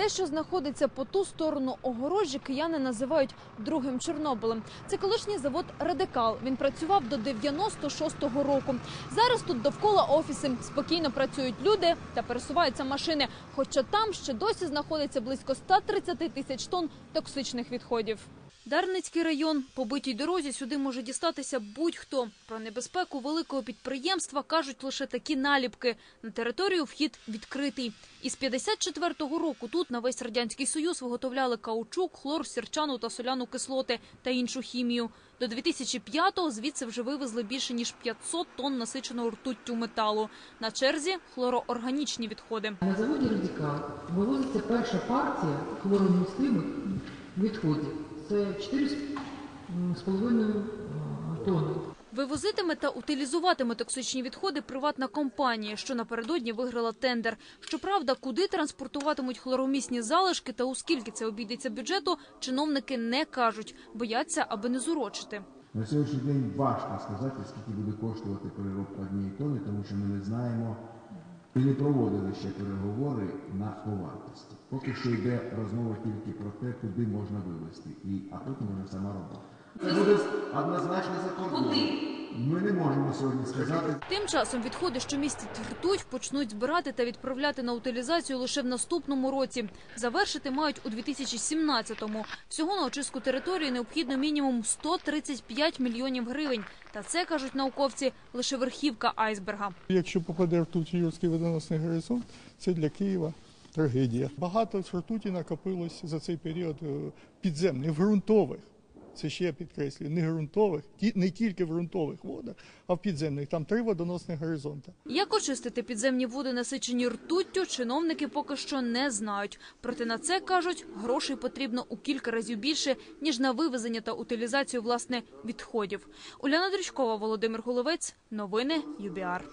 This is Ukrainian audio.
Те, що знаходиться по ту сторону огорожі, кияни називають другим Чорнобилем. Це колишній завод Радикал. Він працював до 96-го року. Зараз тут довкола офіси спокійно працюють люди та пересуваються машини. Хоча там ще досі знаходиться близько 130 тисяч тонн токсичних відходів. Дарницький район по битій дорозі сюди може дістатися будь-хто. Про небезпеку великого підприємства кажуть лише такі наліпки. На територію вхід відкритий. Із 54-го року тут на весь радянський союз виготовляли каучук, хлор, сірчану та соляну кислоти та іншу хімію. До 2005-го звідси вже вивезли більше ніж 500 тонн насиченого ртуттю металу. На черзі хлороорганічні відходи. На заводі Радикал вивозиться перша партія хлоронемістимих відходів. Це 4,5 тонни. Вивозитиме та утилізуватиме токсичні відходи приватна компанія, що напередодні виграла тендер. Щоправда, куди транспортуватимуть хлоромісні залишки та у скільки це обійдеться бюджету, чиновники не кажуть, бояться, аби не зурочити. На сьогоднішній день важко сказати, скільки буде коштувати переробка однієї тонни, тому що ми не знаємо і проводили ще переговори на повартості. Поки що йде розмова тільки про те, куди можна вивезти, і, а потім вже сама робота. Це буде однозначно за кордоном. Ми не можемо сьогодні сказати, Тим часом відходи, що містять ртуть, почнуть збирати та відправляти на утилізацію лише в наступному році. Завершити мають у 2017-му. Всього на очистку території необхідно мінімум 135 мільйонів гривень. Та це кажуть науковці лише верхівка айсберга. Якщо попаде ртуть в юрський водоносний горизонт, це для Києва трагедія. Багато ртуті накопилось за цей період е, підземних, ґрунтових. Це ще підкреслюю, не ґрунтових, не тільки в ґрунтових водах, а в підземних. Там три водоносних горизонти. Як очистити підземні води, насичені ртуттю, чиновники поки що не знають. Проте на це кажуть, грошей потрібно у кілька разів більше ніж на вивезення та утилізацію власне відходів. Уляна Дрючкова, Володимир Головець. Новини ЮБІАР.